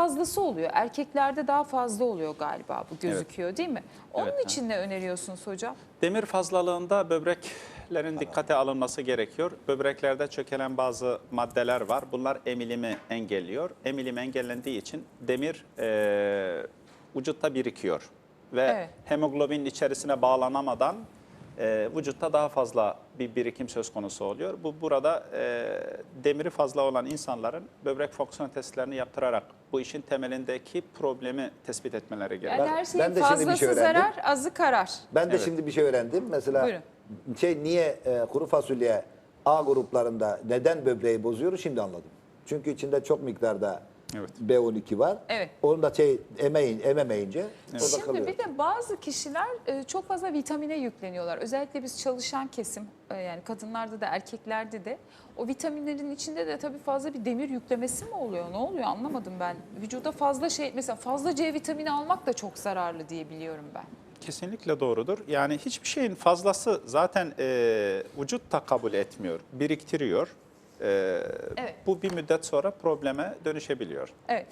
fazlası oluyor. Erkeklerde daha fazla oluyor galiba bu gözüküyor değil mi? Onun Evet, için ne öneriyorsunuz hocam? Demir fazlalığında böbreklerin dikkate alınması gerekiyor. Böbreklerde çökelen bazı maddeler var. Bunlar emilimi engelliyor. Emilim engellendiği için demir e, vücutta birikiyor. Ve Evet. hemoglobin içerisine bağlanamadan e, vücutta daha fazla bir birikim söz konusu oluyor. Bu burada e, demiri fazla olan insanların böbrek fonksiyon testlerini yaptırarak bu işin temelindeki problemi tespit etmeleri gerekiyor. Yani Ben- her şeyin ben de şimdi bir fazlası şey öğrendim. zarar, azı karar. Ben de Evet. şimdi bir şey öğrendim. Mesela Buyurun. şey niye e, kuru fasulye A gruplarında neden böbreği bozuyoruz şimdi anladım. Çünkü içinde çok miktarda Evet. B12 var. Evet. Onu da şey emeyin, ememeyince orada Şimdi kalıyor. bir de bazı kişiler e, çok fazla vitamine yükleniyorlar. Özellikle biz çalışan kesim e, yani kadınlarda da erkeklerde de o vitaminlerin içinde de tabii fazla bir demir yüklemesi mi oluyor? Ne oluyor anlamadım ben. Vücuda fazla şey mesela fazla C vitamini almak da çok zararlı diye biliyorum ben. Kesinlikle doğrudur. Yani hiçbir şeyin fazlası zaten e, vücut da kabul etmiyor, biriktiriyor. E, Evet. Bu bir müddet sonra probleme dönüşebiliyor. Evet.